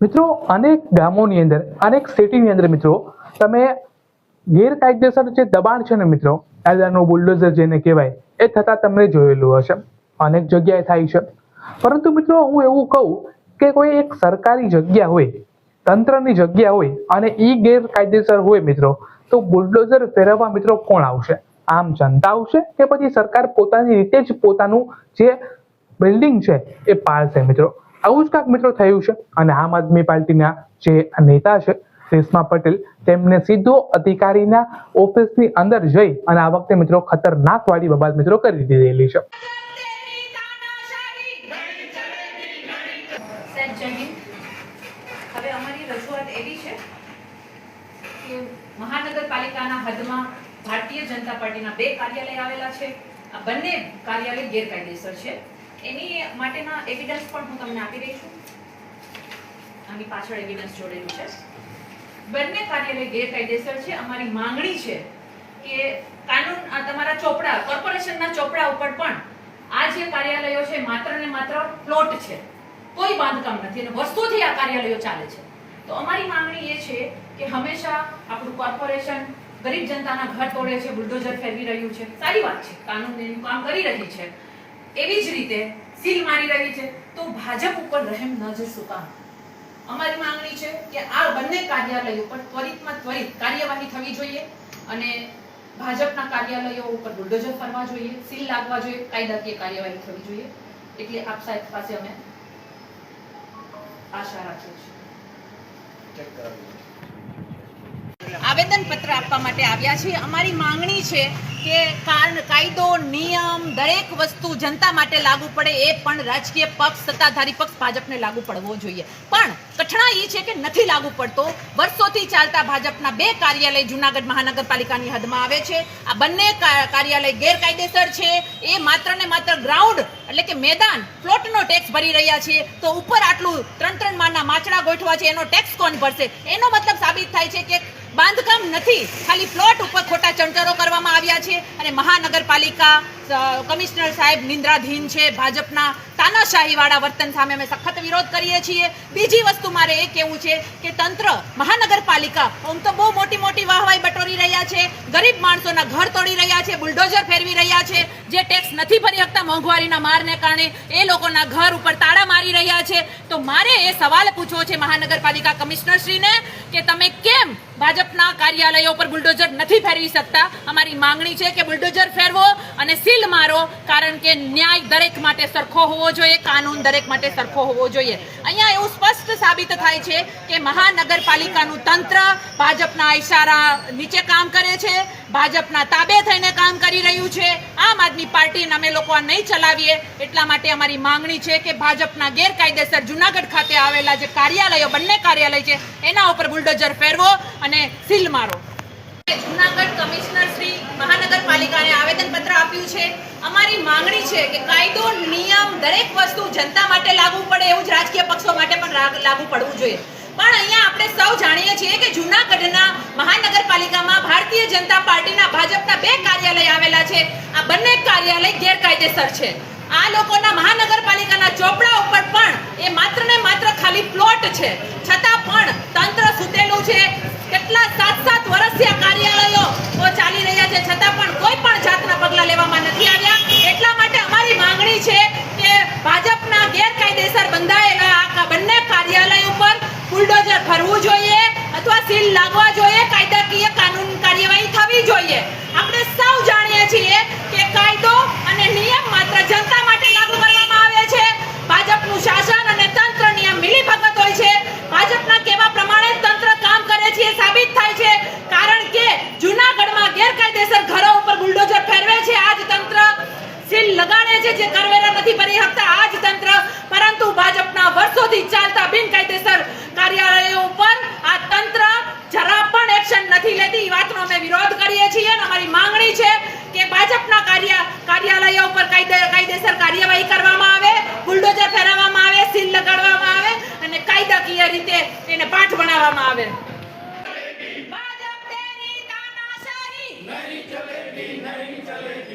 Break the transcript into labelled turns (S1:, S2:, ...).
S1: મિત્રો, અનેક ગામોની અંદર, અનેક સિટીની અંદર મિત્રો, તમે ગેરકાયદેસર જે દબાણ છે ને મિત્રો કાયદાનું બુલડોઝર જેને કહેવાય, એ થતા તમને જોયેલું હશે. અનેક જગ્યાએ થાય છે. પરંતુ મિત્રો, હું એવું કહું કે કોઈ એક સરકારી જગ્યા હોય, તંત્રની જગ્યા હોય, અને એ ગેરકાયદેસર હોય મિત્રો, તો બુલડોઝર ફેરવવા મિત્રો કોણ આવશે? આમ જનતા આવશે કે પછી સરકાર પોતાની રીતે જ પોતાનું જે બિલ્ડિંગ છે, એ પાળશે મિત્રો? આવું જ કાંક મિત્રો થયું છે. અને આમ આદમી પાર્ટીના જે નેતા છે રેશમા પટેલ, તેમને સીધો અધિકારીના ઓફિસની અંદર જઈ અને આ વખતે મિત્રો ખતરનાક વાળી બબાલ મિત્રો કરી દીધેલી છે.
S2: મહાનગરપાલિકાના હદમાં ભારતીય જનતા પાર્ટીના બે કાર્યાલય આવેલા છે. આ બંને કાર્યાલય ગેરકાયદેસર છે. એની માટેના એવિડન્સ પણ હું તમને આપી રહી છું. આની પાછળ એવિડન્સ જોડેલું છે. બંને કાર્યાલય ગેરકાયદેસર છે. અમારી માંગણી છે કે કાનૂન તમારા ચોપડા, કોર્પોરેશનના ચોપડા ઉપર પણ આ જે કાર્યાલયો છે, માત્ર ને માત્ર પ્લોટ છે. કોઈ બાંધકામ નથી અને વસ્તુથી આ કાર્યાલયો ચાલે છે. તો અમારી માંગણી એ છે કે હંમેશા આપણું કોર્પોરેશન ગરીબ જનતાના ઘર તોડે છે, બુલડોઝર ફેરવી રહ્યું છે. સારી વાત છે. કાનૂન એનું કામ કરી રહી છે. એવી જ રીતે સીલ મારી રહી છે, તો ભાજપ ઉપર રહેમ ન જ શું કામ અમારી માંગણી છે કે આ બંને કાર્યાલયો પર ત્વરિતમાં ત્વરિત કાર્યવાહી થવી જોઈએ અને ભાજપના કાર્યાલયો ઉપર બુલડોઝર ફરવા જોઈએ, સીલ લાગવા જોઈએ, કાયદાકીય કાર્યવાહી થવી જોઈએ. એટલે આપ સાહેબ પાસે અમે આશા રાખીએ છીએ. આવેદન પત્ર આપવા માટે આવ્યા છીએ. અમારી માંગણી છે કે કારણ કાયદો, નિયમ, દરેક વસ્તુ જનતા માટે લાગુ પડે એ પણ રાજકીય પક્ષ, સત્તાધારી પક્ષ ભાજપને લાગુ પડવો જોઈએ. પણ કઠણા એ છે કે નથી લાગુ પડતો. વર્ષોથી ચાલતા ભાજપના બે કાર્યાલય જુનાગઢ મહાનગરપાલિકાની હદમાં આવે છે. આ બંને કાર્યાલય ગેરકાયદેસર છે. એ માત્ર ને માત્ર ગ્રાઉન્ડ એટલે કે મેદાન, પ્લોટનો ટેક્સ ભરી રહ્યા છે. તો ઉપર આટલું ત્રણ ત્રણ માળના માછડા ગોઠવા છે, એનો ટેક્સ કોણ ભરશે? એનો મતલબ સાબિત થાય છે કે બાંધકામ નથી. ખાલી પ્લોટ ઉપર ખોટા ચણતરો કરવામાં આવ્યા છે અને મહાનગરપાલિકા કમિશનર સાહેબ નિંદ્રાધીન છે ભાજપના. તાનાશાહીવાળા વર્તન સામે અમે સખત વિરોધ કરીએ છીએ. બીજી વસ્તુ મારે એ કહેવું છે કે તંત્ર, મહાનગરપાલિકા, આમ તો બહુ મોટી મોટી વાહવાઈ બટોરી રહ્યા છે, ગરીબ માણસોના ઘર તોડી રહ્યા છે, બુલડોઝર ફેરવી રહ્યા છે, જે ટેક્સ નથી ભરી શકતા મોંઘવારીના મારને કારણે એ લોકોના ઘર ઉપર તાળા મારી રહ્યા છે. તો મારે એ સવાલ પૂછવો છે મહાનગરપાલિકા કમિશનરશ્રીને કે તમે કેમ ભાજપના કાર્યાલયો પર બુલડોઝર નથી ફેરવી શકતા? અમારી માંગણી છે કે બુલડોઝર ફેરવો અને સીલ મારો, કારણ કે ન્યાય દરેક માટે સરખો હોવો જોઈએ, કાનૂન દરેક માટે સરખો હોવો જોઈએ. અહીંયા એવું સ્પષ્ટ સાબિત થાય છે કે મહાનગરપાલિકાનું તંત્ર ભાજપના ઇશારા નીચે કામ કરે છે, ભાજપના તાબે થઈને કામ કરી રહ્યું છે. આમ આદમી પાર્ટીને અમે લોકો આ નહીં ચલાવીએ. એટલા માટે અમારી માંગણી છે કે ભાજપના ગેરકાયદેસર જુનાગઢ ખાતે આવેલા જે કાર્યાલયો, બંને કાર્યાલય છે, એના ઉપર બુલડોઝર ફેરવો અને સીલ મારો. જુનાગઢ કમિશનર શ્રી મહાનગરપાલિકાને આવેદનપત્ર આપ્યું છે. અમારી માંગણી છે કે કાયદો, નિયમ, દરેક વસ્તુ જનતા માટે લાગુ પડે એવું રાજકીય પક્ષો માટે પણ લાગુ પડવું જોઈએ. પણ અહીંયા આપણે સૌ જાણીએ છીએ કે જુનાગઢના મહાનગરપાલિકામાં ભારતીય જનતા પાર્ટીના ભાજપના બે કાર્યાલય આવેલા છે. આ બંને કાર્યાલય ગેરકાયદેસર છે. આ લોકોના મહાનગરપાલિકાના ચોપડા ઉપર પણ એ માત્ર ને માત્ર ખાલી પ્લોટ છે. છતાં પણ તંત્ર સૂતેલું છે. કેટલા સાત સાત વર્ષથી આ કાર્યાલયો ઓ ચાલી રહ્યા છે છતાં પણ કોઈ પણ જાતના પગલાં લેવામાં નથી આવ્યા એટલા માટે અમારી માંગણી છે કે ભાજપના કાર્યાલયો ઉપર આ તંત્ર જરા પણ એક્શન નથી લેતી. એ વાતનો અમે વિરોધ કરીએ છીએ અને અમારી માંગણી છે કે ભાજપના કાર્ય કાર્યાલયો ઉપર કાયદે કાયદેસર કાર્યવાહી કરવામાં આવે બુલડોઝર ફેરવવામાં આવે સીલ લગાડવામાં આવે અને કાયદાકીય રીતે એને પાઠ ભણાવવામાં આવે. નહીં ચલેગી નહીં ચલેગી.